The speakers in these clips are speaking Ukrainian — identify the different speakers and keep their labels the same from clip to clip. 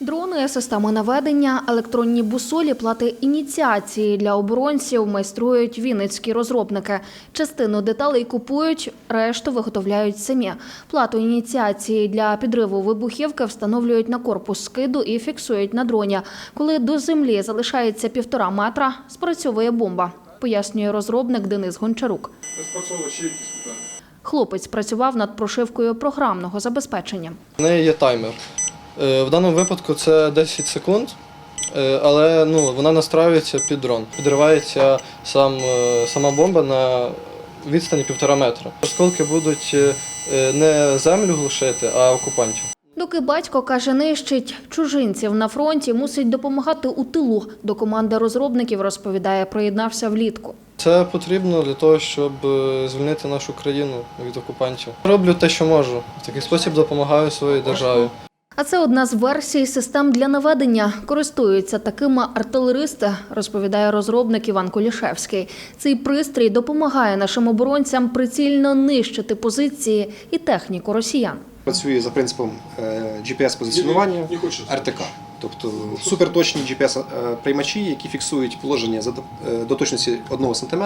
Speaker 1: Дрони, системи наведення, електронні бусолі, плати ініціації для оборонців майструють вінницькі розробники. Частину деталей купують, решту виготовляють самі. Плату ініціації для підриву вибухівки встановлюють на корпус скиду і фіксують на дроні. Коли до землі залишається півтора метра, спрацьовує бомба, пояснює розробник Денис Гончарук. Хлопець працював над прошивкою програмного забезпечення.
Speaker 2: В неї є таймер. Е, В даному випадку це 10 секунд, е, але ну, вона настраюється під дрон. Підривається сам, е, сама бомба на відстані півтора метра. Осколки будуть не землю глушити, а окупантів.
Speaker 1: Доки батько каже, нищить чужинців на фронті, мусить допомагати у тилу. До команди розробників розповідає, приєднався влітку.
Speaker 2: Це потрібно для того, щоб звільнити нашу країну від окупантів. Роблю те, що можу. В такий спосіб допомагаю своїй державі.
Speaker 1: А це одна з версій систем для наведення. Користуються такими артилеристи, розповідає розробник Іван Кулішевський. Цей пристрій допомагає нашим оборонцям прицільно нищити позиції і техніку росіян.
Speaker 3: Працює за принципом е, GPS-позиціонування
Speaker 4: Не хочеш.
Speaker 3: РТК. Тобто суперточні GPS-приймачі, які фіксують положення до- е, до точності 1 см.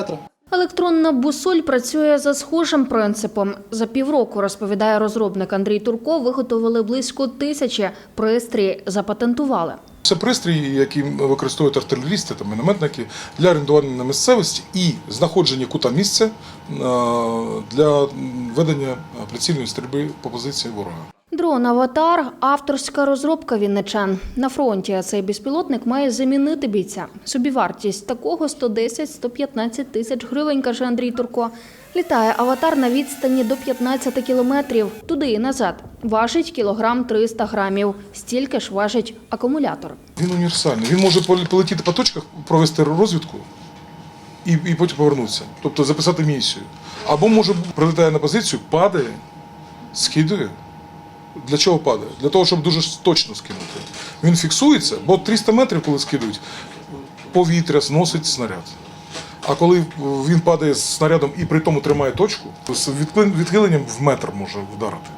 Speaker 1: Електронна бусоль працює за схожим принципом. За півроку, розповідає розробник Андрій Турко, виготовили близько тисячі пристрій, запатентували.
Speaker 4: Це пристрій, який використовують артилерісти та мінометники для орієнтування на місцевості і знаходження кута місця е, для ведення прицільної стрільби по позиції ворога.
Speaker 1: Дрон Аватар авторська розробка вінничан. На фронті цей безпілотник має замінити бійця. Собівартість такого 110-115 тисяч гривень, каже Андрій Турко. Літає аватар на відстані до 15 кілометрів туди і назад. Важить кілограм 300 грамів. Стільки ж важить акумулятор.
Speaker 4: Він універсальний. Він може полетіти по точках, провести розвідку і, і потім повернутися. Тобто записати місію. Або може прилітає на позицію, падає, скидує. Для чого падає? Для того, щоб дуже точно скинути. Він фіксується, бо 300 метрів, коли скидують, повітря зносить снаряд. А коли він падає з снарядом і при тому тримає точку, то з відхиленням в метр може вдарити.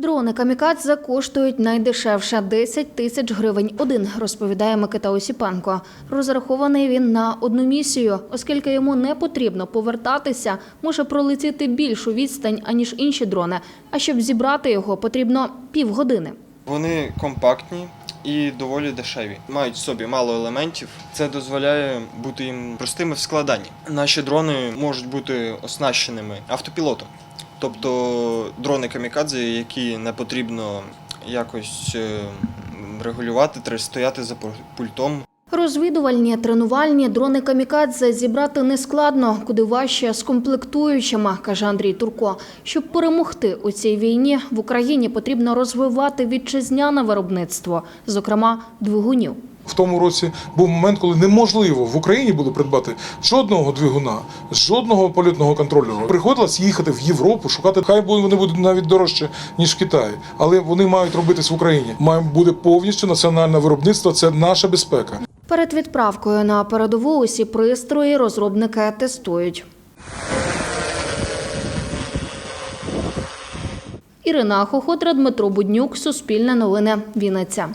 Speaker 1: Дрони камікадзе коштують найдешевше 10 тисяч гривень один, розповідає Микита Осіпенко. Розрахований він на одну місію, оскільки йому не потрібно повертатися, може пролетіти більшу відстань, аніж інші дрони. А щоб зібрати його, потрібно півгодини.
Speaker 5: Вони компактні і доволі дешеві. Мають в собі мало елементів. Це дозволяє бути їм простими в складанні. Наші дрони можуть бути оснащеними автопілотом. Тобто дрони камікадзе, які не потрібно якось е, регулювати, треба стояти за пультом.
Speaker 1: Розвідувальні, тренувальні дрони камікадзе зібрати нескладно, куди важче з комплектуючими, каже Андрій Турко. Щоб перемогти у цій війні, в Україні потрібно розвивати вітчизняне виробництво, зокрема двигунів.
Speaker 4: В тому році був момент, коли неможливо в Україні було придбати жодного двигуна, жодного польотного контролера. Приходилось їхати в Європу, шукати. Хай вони будуть навіть дорожче ніж в Китаї, але вони мають робитись в Україні. Має буде повністю національне виробництво. Це наша безпека.
Speaker 1: Перед відправкою на передову усі пристрої розробники тестують. Ірина Хохотра, Дмитро Буднюк, Суспільне новини, Вінниця.